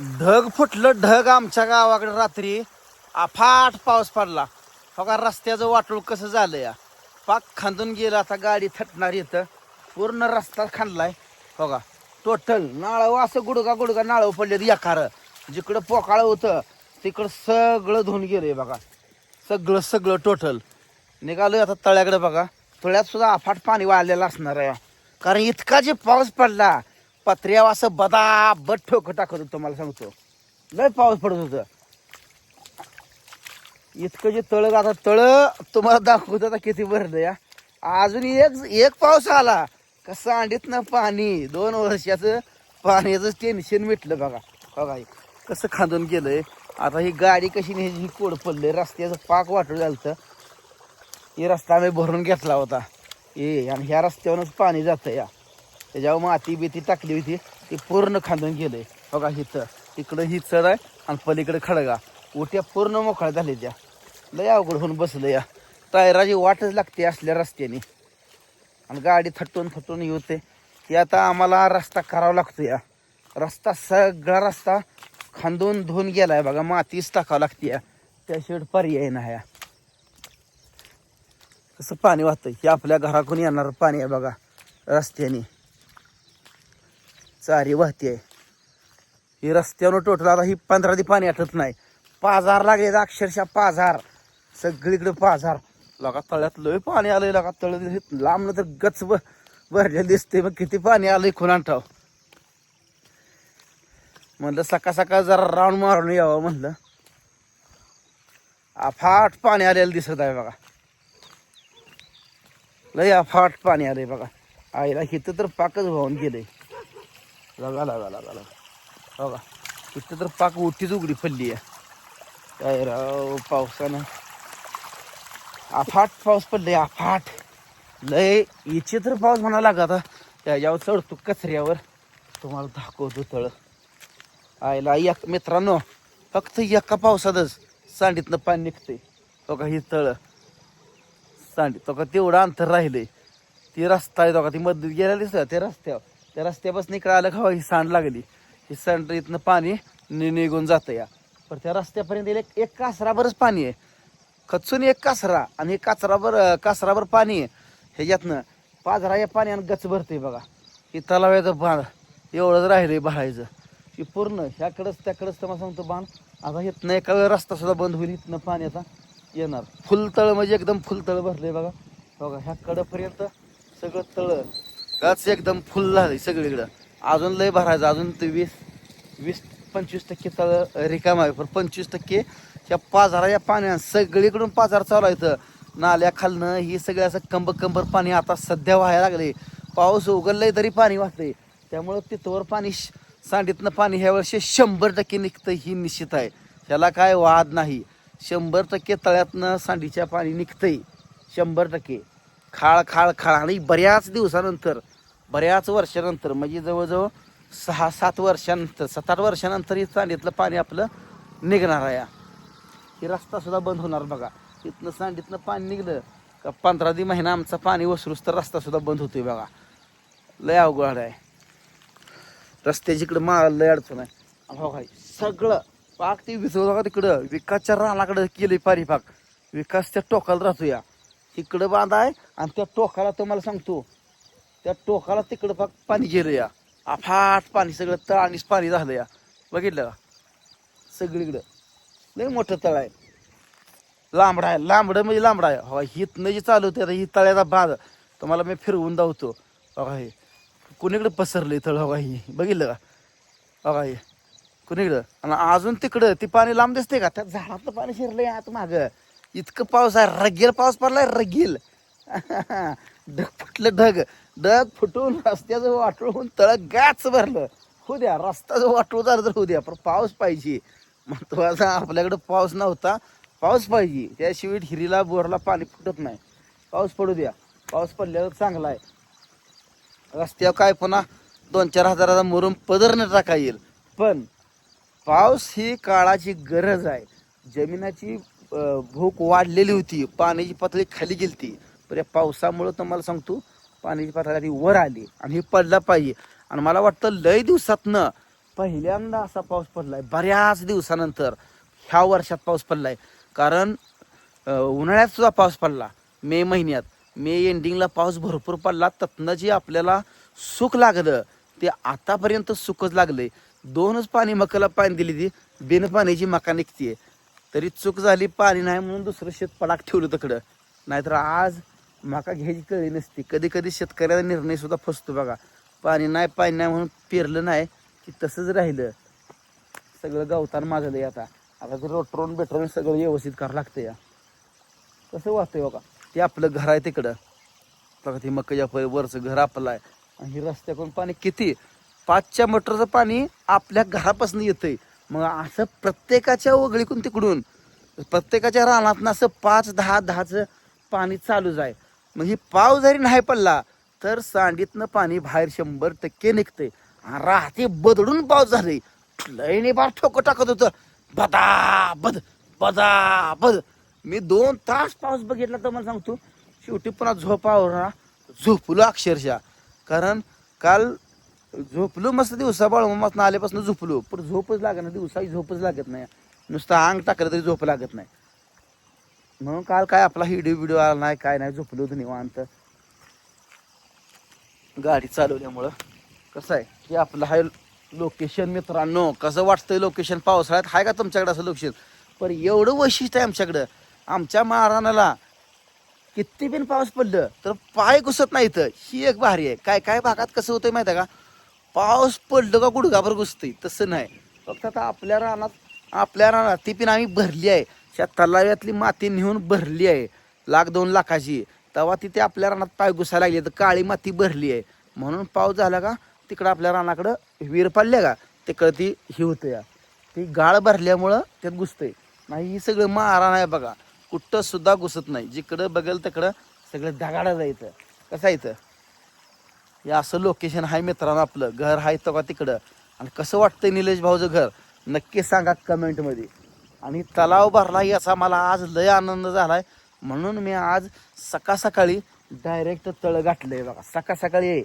ढग फुटलं ढग आमच्या गावाकडे रात्री. अफाट पाऊस पडला. हो का रस्त्याचं वाटूळ कसं झालं या? पाक खांदून गेलं आता गाडी थटणार येतं पूर्ण रस्ता खांदलाय. हो का टोटल नाळं असं गुडगा गुडगा नाळं पडले एकार. जिकडं पोकाळ होतं तिकडं सगळं धुवून गेलंय बघा. सगळं सगळं टोटल निघालोय आता तळ्याकडे बघा. तळ्यात सुद्धा अफाट पाणी वाळलेलं असणार आहे. कारण इतका जे पाऊस पडला पत्र्यावर असं बदाबद ठोकं टाकत होतं मला सांगतो. लय पाऊस पडत होतं. इतकं जे तळ आता तळ तुम्हाला दाखवत आता किती भरलं या. अजून एक एक पाऊस आला. कसं अंडीत ना पाणी. दोन वर्षाचं पाण्याचं टेन्शन मिटलं बघा. बघा हे कसं खांदून गेलंय. आता ही गाडी कशी नाही ही कोड पडले रस्त्याचं पाक वाटून झालं हे रस्ता आम्ही भरून घेतला होता. ए आणि ह्या रस्त्यावरच पाणी जातं या. त्याच्यावर माती बिती टाकली होती ती पूर्ण खांदून गेलंय. बघा हिथं तिकडं ही चढ आहे आणि पलीकडे खडगा. उट्या पूर्ण मोकळ्या झाल्या त्या. लय अवघड होऊन बसलं या. टायराची वाटच लागते असल्या रस्त्याने. आणि गाडी थटून थटून येते. ती आता आम्हाला रस्ता करावा लागतो या. रस्ता सगळा रस्ता खांदून धुवून गेलाय. बघा मातीच टाकावं लागते या. त्याशिवाय पर्याय नाही या. कसं पाणी वाहतं हे आपल्या घराकडून येणारं पाणी आहे बघा. रस्त्याने. चारी वाहती आहे. ही रस्त्यावर टोटल आता ही पंधरा दी पाणी आठत नाही. पाजार लागले अक्षरशः पाजार सगळीकडे पाजार लगा तळ्यात लय पाणी आलंय लगा तळ लांब तर गच भरलेलं दिसते मग किती पाणी आलंय खुणान ठाव म्हणलं सकाळ सकाळ जरा राऊंड मारून यावं म्हणलं. अफाट पाणी आलेलं दिसत आहे बघा. लय अफाट पाणी आलंय बघा. आईला इथं तर पाकच वाहून गेलंय. लगा लगा लगा लगा बघा. इथं तर पाक उठीच उघडी पडली आहे. काय राव पावसानं. अफाट पाऊस पडले अफाट लय विचित्र पाऊस म्हणा लागा आता. त्याच्यावर चढतो कचऱ्यावर. तुम्हाला दाखवतो तळ. आईला एक मित्रांनो फक्त एका पावसातच सांडीतनं पाणी निघतंय. तो का ही तळ. सांडी तो का तेवढं अंतर राहिलंय. ती रस्ता आहे तो का ती मध्ये गेल्या दिसत त्या रस्त्यावर. त्या रस्त्यापासून इकडं आलं खावा हो, ही सांड लागली. ही सांड इथनं पाणी नि निघून जातं या. पण त्या रस्त्यापर्यंत एक एक कासराभरच पाणी आहे. खचून एक कासरा आणि एक कासराभर कासराभर पाणी आहे. ह्याच्यातनं पाझरा या पाण्यानं गच भरते बघा. ही तलाव्याचं बाण एवढंच राहिलंय भरायचं. की पूर्ण ह्याकडंच त्याकडंच तर मला सांगतो बाण. आता इथनं एका वेळ रस्ता सुद्धा बंद होईल इथनं पाणी आता येणार. फुलतळ म्हणजे एकदम फुलतळ भरलं आहे बघा. बघा ह्या कडपर्यंत सगळं तळं गच एकदम फुल झालंय सगळीकडं. अजून लय भरायचं अजून ते वीस वीस पंचवीस टक्के तळ रिकाम आहे पण पंचवीस टक्के ह्या पाझारा या पाण्यात सगळीकडून पाजार चालू आहे नाल्या खालनं ही सगळं असं कंब कंबर पाणी आता सध्या व्हायला लागले पाऊस उघडलंय तरी पाणी वाहतंय. त्यामुळं तिथवर पाणी श- सांडीतनं पाणी ह्या वर्षी शंभर टक्के निघतं ही निश्चित आहे. ह्याला काय वाद नाही. शंभर टक्के तळ्यातनं सांडीच्या पाणी निघतंय. शंभर टक्के. खाळ खाळ खाळ. आणि बऱ्याच दिवसानंतर बऱ्याच वर्षानंतर म्हणजे जवळजवळ सहा सात वर्षानंतर सात आठ वर्षानंतर हे सांडीतलं पाणी आपलं निघणार आहे. हे रस्तासुद्धा बंद होणार बघा. इथनं सांडीतनं पाणी निघलं का पंधरा दि महिना आमचा पाणी वसरूस तर रस्तासुद्धा बंद होतोय बघा. लय अवघड आहे. रस्त्याची इकडं मा लय अडचण आहे. हो काय सगळं पाक ते विसरू का तिकडं. विकासच्या रानाकडं केलं पारी पाक विकास त्या टोकाला राहतो या इकडं बांधा आहे आणि त्या टोकाला तुम्हाला सांगतो त्या टोकाला तिकडं पाक पाणी गेलं या. अफाट पाणी सगळं तळ आणिच पाणी झालं या. बघितलं का? सगळीकडं. लय मोठं तळ आहे. लांबडा आहे. लांबडं म्हणजे लांबडा आहे. हवा हितनं जे चालू होते आता ही तळ्याचा बाग तुम्हाला मी फिरवून धावतो बघा हे कुणीकडे पसरले तळ? बघा ही बघितलं का? बघा हे कुणीकडं? आणि अजून तिकडं ती पाणी लांब दिसते का? त्या झाडातलं पाणी शिरलंय आत मागं. इतकं पाऊस आहे. रगेल पाऊस पडलाय रगेल. ढग फुटलं ढग. ढग फुटून रस्त्याचं वाटून होऊन तळ गाच भरलं. होऊ द्या रस्त्याचं वाटू झालं तर होऊ द्या पण पाऊस पाहिजे. महत्त्वाचा आपल्याकडं पाऊस नव्हता पाऊस पाहिजे. त्याशिवाय हिरीला बोरला पाणी फुटत नाही. पाऊस पडू द्या. पाऊस पडल्यावर चांगला आहे. रस्त्यावर काय पुन्हा दोन चार हजाराचा मुरुम पदरनं टाका येईल. पण पाऊस ही काळाची गरज आहे. जमिनाची भूक वाढलेली होती. पाण्याची पातळी खाली गेलती. तर या पावसामुळं तुम्हाला सांगतो पाण्याची पातळी आधी वर आली आणि हे पडला पाहिजे. आणि मला वाटतं लय दिवसातनं पहिल्यांदा असा पाऊस पडलाय बऱ्याच दिवसानंतर. ह्या वर्षात पाऊस पडलाय. कारण उन्हाळ्यात सुद्धा पाऊस पडला मे महिन्यात. मे एंडिंगला पाऊस भरपूर पडला तत्न जे आपल्याला सुख लागलं ते आतापर्यंत सुखच लागलंय. दोनच पाणी मकाला पाणी दिली ती बिन पाण्याची मका निघतीये. तरी चूक झाली पाणी नाही म्हणून दुसरं शेत पडाक ठेवलं तिकडं. नाहीतर आज मका घ्यायची कळी नसती. कधी कधी शेतकऱ्याचा निर्णय सुद्धा फसतो बघा. पाणी नाही पाणी नाही म्हणून पेरलं नाही की तसंच राहिलं. सगळं गवतान माझं आता. आता ते रोटरोन बेटरून सगळं व्यवस्थित करावं लागतं या. कसं वाटतंय बघा. ते आपलं घर आहे तिकडं. बघा ते मक्काच्या फळ वरचं घर आपलं आहे. आणि हे रस्त्याकडून पाणी किती? पाचच्या मोटरचं पाणी आपल्या घरापासून येतंय. मग असं प्रत्येकाच्या ओगळीकडून तिकडून प्रत्येकाच्या रानातनं असं पाच दहा दहाचं पाणी चालूच आहे. मग ही पाव जरी नाही पडला तर सांडीतनं पाणी बाहेर शंभर टक्के निघते राहते बदडून पाऊस झाले. लयने बार ठोकं टाकत होतं. बदा बद बदा बद मी दोन तास पाऊस बघितला तर मला सांगतो शेवटी पुन्हा झोपावर ना झोपलो अक्षरशः. कारण काल झोपलो मस्त दिवसा मस्त आल्यापासून झोपलो. पण झोपच लागत नाही दिवसाही झोपच लागत नाही. नुसतं अंग टाकलं तरी झोप लागत नाही. म्हणून काल काय आपला व्हिडिओ व्हिडिओ आला नाही काय नाही झोपलो होतो निवांत. गाडी चालवल्यामुळं. कसं आहे? की आपलं हाय लोकेशन मित्रांनो कसं वाटतंय लोकेशन पावसाळ्यात आहे का तुमच्याकडे असं लोकेशन पण एवढं वैशिष्ट्य आहे आमच्याकडं. आमच्या महाराणाला किती बिन पाऊस पडलं तर पाय घुसत नाही इथं. ही एक भारी आहे. काय काय भागात कसं होतंय माहिती आहे का? पाऊस पडलं का गुडघाभर घुसतंय. तसं नाही. फक्त आता आपल्या रानात आपल्या रानात ती पिन आम्ही भरली आहे. ह्या तलाव्यातली माती नेऊन भरली आहे. लाख दोन लाखाची. तेव्हा तिथे आपल्या रानात पाय घुसायला लागली. तर काळी माती भरली आहे. म्हणून पाऊस झाला का तिकडं आपल्या रानाकडं विहीर पडल्या का तिकडं ती ही होतं या. ती गाळ भरल्यामुळं त्यात घुसतंय. नाही ही सगळं मारा आहे बघा. कुठं सुद्धा घुसत नाही. जिकडं बघेल तिकडं सगळं दगाडा जायचं कसं आहे हे असं लोकेशन आहे मित्रांनो आपलं. घर आहे तो का तिकडं? आणि कसं वाटतंय निलेश भाऊचं घर? नक्की सांगा कमेंटमध्ये आणि तलाव भरला याचा मला आज लय आनंद झालाय. म्हणून मी आज सकाळ सकाळी डायरेक्ट तळ गाठलंय बघा. सकाळ सकाळी.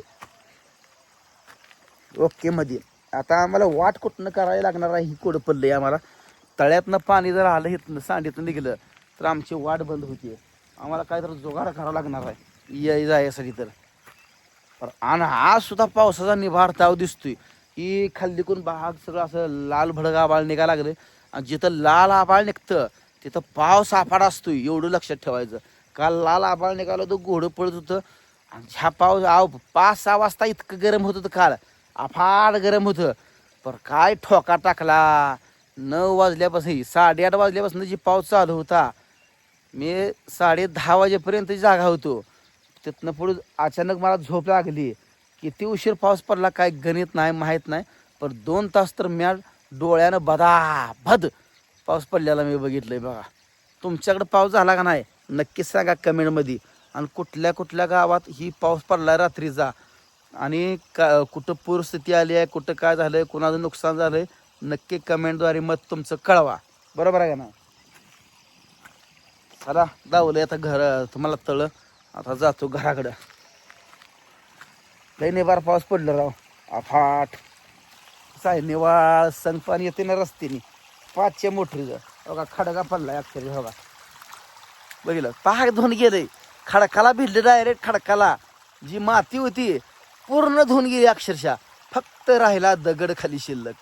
ओके मध्ये आता आम्हाला वाट कुठनं करायला लागणार आहे ही कोड आहे आम्हाला. तळ्यातनं पाणी जर आलं इथनं सांडीतनं निघलं तर आमची वाट बंद होती आम्हाला काय तर जोगाड करावा लागणार आहे. या जायसाठी तर. पर आणि आज सुद्धा पावसाचा निभार ताव दिसतोय. की खाल्लीकून बाग सगळं असं लाल भडगा बाळ निघायला लागलं आणि जिथं लाल आबाळ निघतं तिथं पाऊस आफाड असतो एवढं लक्षात ठेवायचं. काल लाल आबाळ निघालं तर घोडं पडत होतं. आणि ह्या पाऊस आव पाच सहा वाजता इतकं गरम होत होतं काल. अफाट गरम होतं. पर काय ठोका टाकला. नऊ वाजल्यापासून साडेआठ वाजल्यापासून जी पाऊस चालू होता मी साडे दहा वाजेपर्यंत जागा होतो. तिथनं पुढे अचानक मला झोप लागली. किती उशीर पाऊस पडला काय गणित नाही माहीत नाही. पण दोन तास तर मॅट डोळ्यानं बदा भद पाऊस पडलेला मी बघितलंय बघा. तुमच्याकडे पाऊस झाला का नाही? नक्कीच सांगा कमेंटमध्ये आणि कुठल्या कुठल्या गावात ही पाऊस पडला रात्रीचा? आणि का कुठं पूरस्थिती आली आहे? कुठं काय झालं आहे कुणाचं नुकसान झालं आहे नक्की कमेंटद्वारे मत तुमचं कळवा. बरोबर आहे का ना चला दावलं आता घर तुम्हाला तळ. आता जातो घराकडं. लय बार पाऊस पडलं राव. अफाट कसं आहे संगपान येते ना रस्त्याने. पाचशे मोटरीचं बघा हो खडका पडलाय अक्षर बघा हो बघितलं पहा धुवून गेले. खडकाला भिडले डायरेक्ट खडकाला. जी माती होती पूर्ण धुवून गेली अक्षरशः. फक्त राहिला दगड खाली शिल्लक.